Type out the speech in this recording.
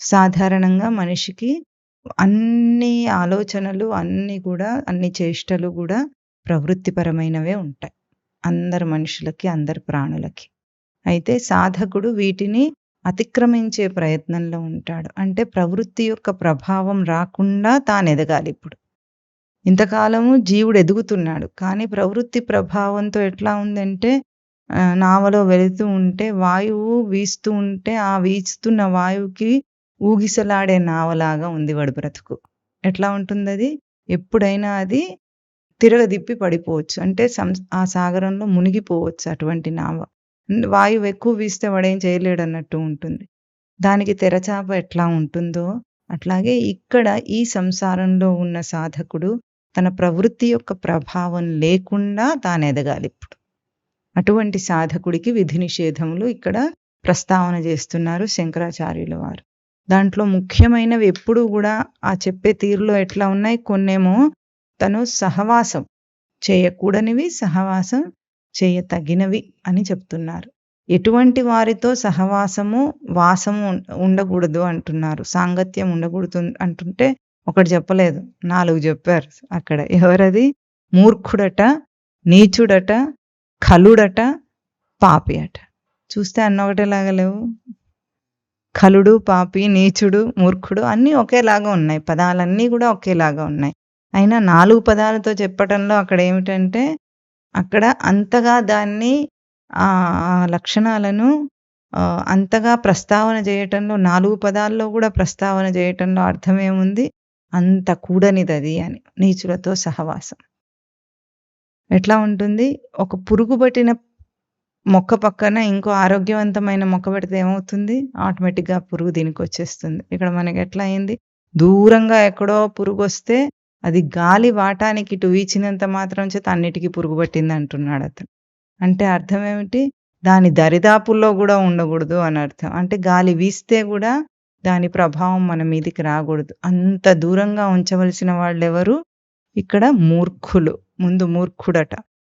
సాధారణంగా మనిషికి అన్ని ఆలోచనలు అన్నీ కూడా అన్ని చేష్టలు కూడా ప్రవృత్తిపరమైనవే ఉంటాయి. అందరు మనుషులకి, అందరి ప్రాణులకి. అయితే సాధకుడు వీటిని అతిక్రమించే ప్రయత్నంలో ఉంటాడు. అంటే ప్రవృత్తి యొక్క ప్రభావం రాకుండా తాను ఎదగాలి ఇప్పుడు ఇంతకాలము జీవుడు ఎదుగుతున్నాడు. కానీ ప్రవృత్తి ప్రభావంతో ఎట్లా ఉందంటే నావలో వెళుతూ ఉంటే వాయువు వీస్తూ ఉంటే ఆ వీస్తున్న వాయువుకి ఊగిసలాడే నావలాగా ఉంది వాడి బ్రతుకు. ఎట్లా ఉంటుందది? ఎప్పుడైనా అది తిరగదిప్పి పడిపోవచ్చు. అంటే సం ఆ సాగరంలో మునిగిపోవచ్చు అటువంటి నావ. వాయువు ఎక్కువ వీస్తే వాడేం చేయలేడన్నట్టు ఉంటుంది. దానికి తెరచాప ఎట్లా ఉంటుందో అట్లాగే ఇక్కడ ఈ సంసారంలో ఉన్న సాధకుడు తన ప్రవృత్తి యొక్క ప్రభావం లేకుండా తానే ఎదగాలి ఇప్పుడు అటువంటి సాధకుడికి విధి నిషేధములు ఇక్కడ ప్రస్తావన చేస్తున్నారు శంకరాచార్యుల వారు. దాంట్లో ముఖ్యమైనవి ఎప్పుడూ కూడా ఆ చెప్పే తీరులో ఎట్లా ఉన్నాయి కొన్నేమో తను సహవాసం చేయకూడనివి, సహవాసం చేయతగినవి అని చెప్తున్నారు. ఎటువంటి వారితో సహవాసము, వాసము ఉండకూడదు అంటున్నారు. సాంగత్యం ఉండకూడదు అంటుంటే ఒకటి చెప్పలేదు. నాలుగు చెప్పారు అక్కడ. ఎవరది? మూర్ఖుడట, నీచుడట, ఖలుడట, పాపి అట. చూస్తే అన్న ఒకటేలాగా లేవు. కలుడు పాపి, నీచుడు, మూర్ఖుడు అన్నీ ఒకేలాగా ఉన్నాయి. పదాలన్నీ కూడా ఒకేలాగా ఉన్నాయి. అయినా నాలుగు పదాలతో చెప్పటంలో అక్కడ ఏమిటంటే అక్కడ అంతగా దాన్ని ఆ లక్షణాలను అంతగా ప్రస్తావన చేయటంలో నాలుగు పదాల్లో కూడా ప్రస్తావన చేయటంలో అర్థమేముంది? అంత కూడనిదది అని. నీచులతో సహవాసం. ఎట్లా ఉంటుంది? ఒక పురుగు పట్టిన మొక్క పక్కన ఇంకో ఆరోగ్యవంతమైన మొక్క పెడితే ఏమవుతుంది? ఆటోమేటిక్‌గా పురుగు దీనికి వచ్చేస్తుంది ఇక్కడ మనకి ఎట్లా అయింది? దూరంగా ఎక్కడో పురుగు వస్తే అది గాలి వాటానికి ఇటు వీచినంత మాత్రం చేత అన్నిటికీ పురుగు పట్టింది అంటున్నాడు అతను అంటే అర్థం ఏమిటి దాని దరిదాపుల్లో కూడా ఉండకూడదు అని అర్థం. అంటే గాలి వీస్తే కూడా దాని ప్రభావం మన మీదికి రాకూడదు. అంత దూరంగా ఉంచవలసిన వాళ్ళెవరు? ఇక్కడ మూర్ఖులు. ముందు మూర్ఖుడట.